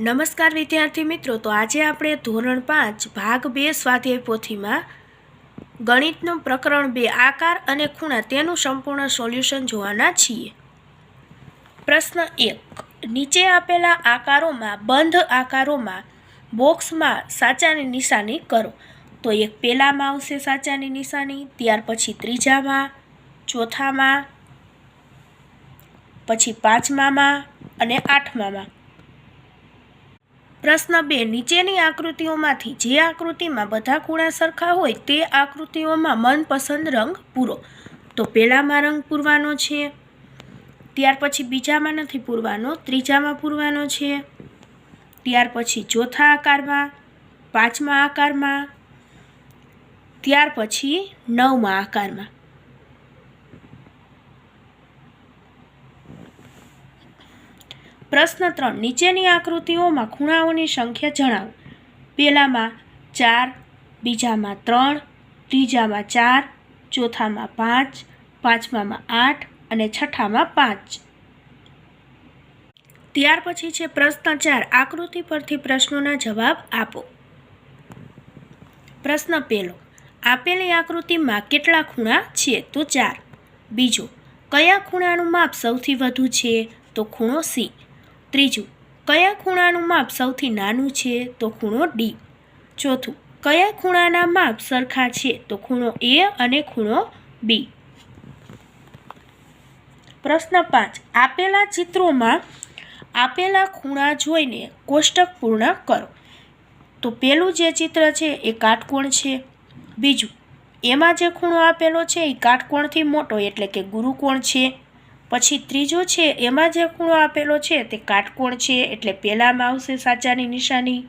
નમસ્કાર વિદ્યાર્થી મિત્રો, તો આજે આપણે ધોરણ પાંચ, ભાગ બે સ્વાધ્યાય પોથીમાં ગણિતનું પ્રકરણ બે, આકાર અને ખૂણા તેનું સંપૂર્ણ સોલ્યુશન જોવાના છીએ. પ્રશ્ન એક, નીચે આપેલા આકારોમાં, બંધ આકારોમાં બોક્સમાં સાચાની નિશાની કરો. તો એક પહેલામાં આવશે સાચાની નિશાની, ત્યાર પછી ત્રીજામાં, ચોથામાં, પછી પાંચમામાં અને આઠમામાં. પ્રશ્ન બે નીચેની આકૃતિઓમાંથી જે આકૃતિમાં બધા ખૂણા સરખા હોય તે આકૃતિઓમાં મનપસંદ રંગ પૂરો. તો પહેલામાં રંગ પૂરવાનો છે. ત્યાર પછી બીજામાં નથી પૂરવાનો, ત્રીજામાં પૂરવાનો છે. ત્યાર પછી ચોથા આકારમાં, પાંચમા આકારમાં, ત્યાર પછી નવમા આકારમાં. પ્રશ્ન ત્રણ. નીચેની આકૃતિઓમાં ખૂણાઓની સંખ્યા જણાવો. પહેલામાં ચાર, બીજામાં ત્રણ, ત્રીજામાં ચાર, ચોથામાં પાંચ, પાંચમામાં આઠ અને છઠ્ઠામાં પાંચ. ત્યાર પછી છે પ્રશ્ન ચાર. આકૃતિ પરથી પ્રશ્નોના જવાબ આપો. પ્રશ્ન પહેલો. આપેલી આકૃતિમાં કેટલા ખૂણા છે? તો ચાર. બીજો. કયા ખૂણાનું માપ સૌથી વધુ છે? તો ખૂણો સી. ત્રીજું, કયા ખૂણાનું માપ સૌથી નાનું છે તો ખૂણો ડી ચોથું, કયા ખૂણાના માપ સરખા છે તો ખૂણો એ અને ખૂણો બી પ્રશ્ન પાંચ, આપેલા ચિત્રોમાં આપેલા ખૂણા જોઈને કોષ્ટક પૂર્ણ કરો. તો પહેલું જે ચિત્ર છે એ કાટકોણ છે. બીજું, એમાં જે ખૂણો આપેલો છે એ કાટકોણથી મોટો એટલે કે ગુરુકોણ છે. પછી ત્રીજો છે, એમાં જે ખૂણો આપેલો છે તે કાટકોણ છે, એટલે પહેલામાં આવશે સાચાની નિશાની.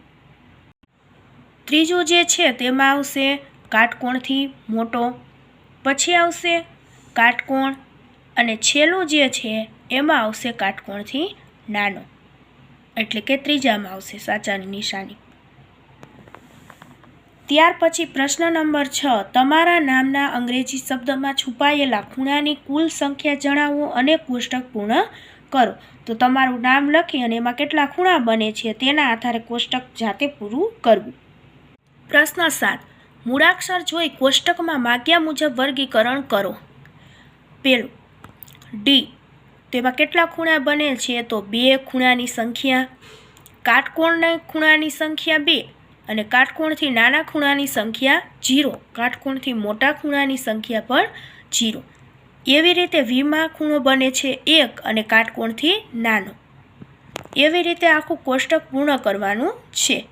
ત્રીજું જે છે તેમાં આવશે કાટકોણથી મોટો, પછી આવશે કાટકોણ, અને છેલ્લું જે છે એમાં આવશે કાટકોણથી નાનો. એટલે કે ત્રીજામાં આવશે સાચાની નિશાની. ત્યાર પછી પ્રશ્ન નંબર છ, તમારા નામના અંગ્રેજી શબ્દમાં છુપાયેલા ખૂણાની કુલ સંખ્યા જણાવો અને કોષ્ટક પૂર્ણ કરો. તો તમારું નામ લખી અને એમાં કેટલા ખૂણા બને છે તેના આધારે કોષ્ટક જાતે પૂરું કરવું. પ્રશ્ન સાત, મૂળાક્ષર જોઈ કોષ્ટકમાં માગ્યા મુજબ વર્ગીકરણ કરો. પેલું ડી તેમાં કેટલા ખૂણા બને છે? તો બે ખૂણાની સંખ્યા, કાટકોણના ખૂણાની સંખ્યા બે અને કાટકોણથી નાના ખૂણાની સંખ્યા જીરો. કાટકોણથી મોટા ખૂણાની સંખ્યા પણ જીરો. એવી રીતે વીમાં ખૂણો બને છે એક અને કાટકોણથી નાનો. એવી રીતે આખું કોષ્ટક પૂર્ણ કરવાનું છે.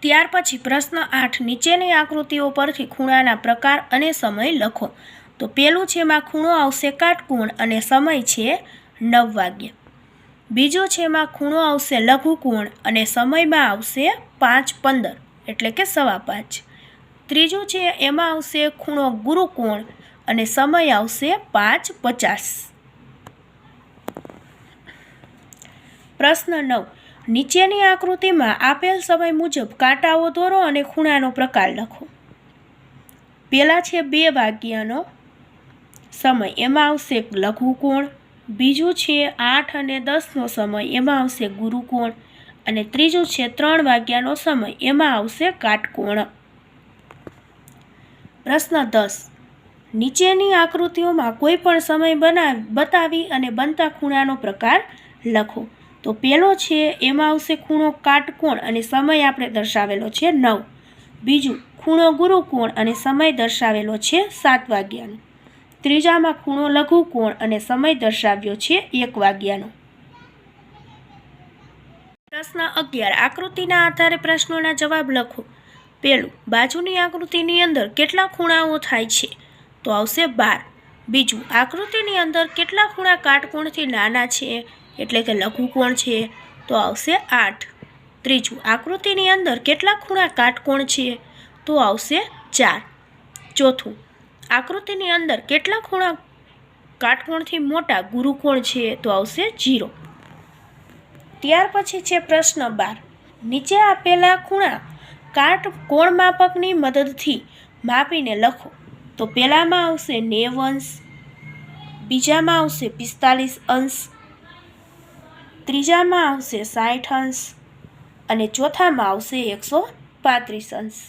ત્યાર પછી પ્રશ્ન આઠ, નીચેની આકૃતિઓ પરથી ખૂણાના પ્રકાર અને સમય લખો. તો પેલું છે એમાં ખૂણો આવશે કાટકોણ અને સમય છે નવ વાગ્યા. બીજો છે એમાં ખૂણો આવશે લઘુકોણ અને સમયમાં આવશે પાંચ પંદર, એટલે કે સવા પાંચ. ત્રીજું છે એમાં આવશે ખૂણો ગુરુકોણ અને સમય આવશે પાંચ પચાસ. પ્રશ્ન નવ. નીચેની આકૃતિમાં આપેલ સમય મુજબ કાંટાઓ દોરો અને ખૂણાનો પ્રકાર લખો. પહેલાં છે બે વાગ્યાનો સમય, એમાં આવશે લઘુકોણ. બીજું છે આઠ અને દસનો સમય, એમાં આવશે ગુરુકોણ. અને ત્રીજું છે ત્રણ વાગ્યાનો સમય, એમાં આવશે કાટકોણ. પ્રશ્ન દસ. નીચેની આકૃતિઓમાં કોઈ પણ સમય બના બતાવી અને બનતા ખૂણાનો પ્રકાર લખો. તો પહેલો છે, એમાં આવશે ખૂણો કાટકોણ અને સમય આપણે દર્શાવેલો છે નવ. બીજું, ખૂણો ગુરુકોણ અને સમય દર્શાવેલો છે સાત વાગ્યાનો. ત્રીજામાં ખૂણો લઘુકોણ અને સમય દર્શાવ્યો છે એક વાગ્યાનો. પ્રશ્ન અગિયાર. આકૃતિના આધારે પ્રશ્નોના જવાબ લખો. પહેલું બાજુની આકૃતિની અંદર કેટલા ખૂણાઓ થાય છે? તો આવશે બાર. બીજું, આકૃતિની અંદર કેટલા ખૂણા કાટકોણથી નાના છે? એટલે કે લઘુકોણ છે? તો આવશે આઠ. ત્રીજું, આકૃતિની અંદર કેટલા ખૂણા કાટકોણ છે? તો આવશે ચાર. ચોથું, આકૃતિની અંદર કેટલા ખૂણા કાટકોણથી મોટા ગુરુકોણ છે? તો આવશે જીરો ત્યાર પછી છે પ્રશ્ન બાર. નીચે આપેલા ખૂણા કાટ કોણ માપકની મદદથી માપીને લખો. તો પહેલામાં આવશે નેવ અંશ બીજામાં આવશે પિસ્તાલીસ અંશ ત્રીજામાં આવશે સાઠ અંશ અને ચોથામાં આવશે એકસો પાંત્રીસ અંશ.